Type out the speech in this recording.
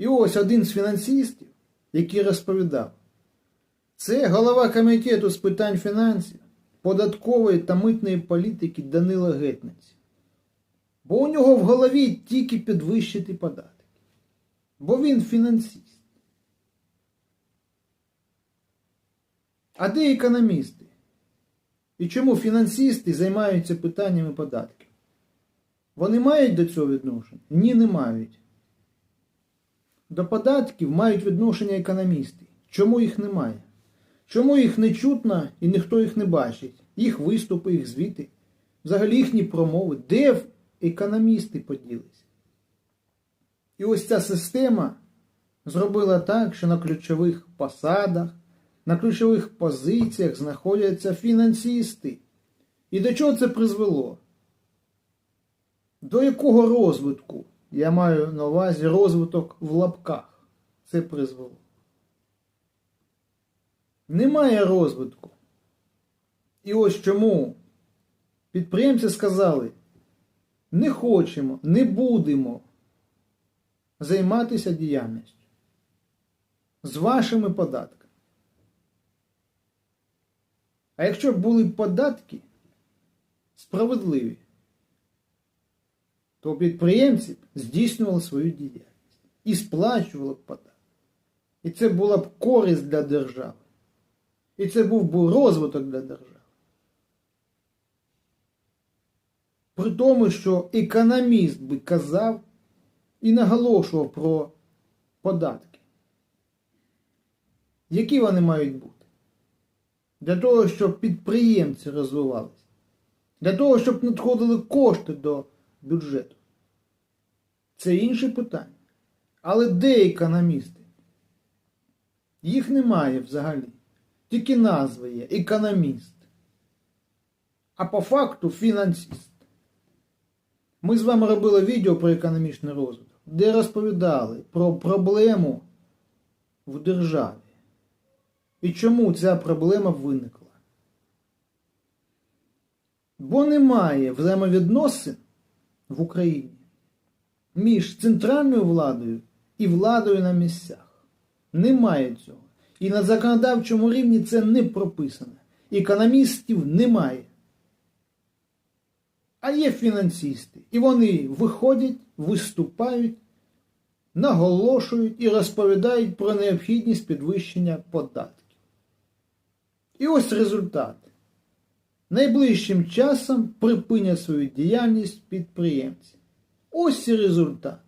І ось один з фінансистів, який розповідав, це голова комітету з питань фінансів, податкової та митної політики Данила Гетниць. Бо у нього в голові тільки підвищити податки. Бо він фінансист. А де економісти? І чому фінансисти займаються питаннями податків? Вони мають до цього відношення? Ні, не мають. До податків мають відношення економісти. Чому їх немає? Чому їх не чутно і ніхто їх не бачить? Їх виступи, їх звіти, взагалі їхні промови. Де економісти поділися? І ось ця система зробила так, що на ключових посадах, на ключових позиціях знаходяться фінансисти. І до чого це призвело? До якого розвитку? Я маю на увазі розвиток в лапках. Це призвело. Немає розвитку. І ось чому підприємці сказали, не хочемо, не будемо займатися діяльністю з вашими податками. А якщо б були податки справедливі, то підприємці здійснювали свою діяльність і сплачували б податки. І це була б користь для держави. І це був би розвиток для держави. При тому, що економіст би казав і наголошував про податки. Які вони мають бути? Для того, щоб підприємці розвивалися. Для того, щоб надходили кошти до бюджету. Це інше питання. Але де економісти? Їх немає взагалі. Тільки назва є економіст. А по факту фінансист. Ми з вами робили відео про економічний розвиток, де розповідали про проблему в державі. І чому ця проблема виникла? Бо немає взаємовідносин в Україні між центральною владою і владою на місцях. Немає цього. І на законодавчому рівні це не прописано. Економістів немає. А є фінансисти. І вони виходять, виступають, наголошують і розповідають про необхідність підвищення податків. І ось результат. Найближчим часом припинять свою діяльність підприємці. Ось і результат.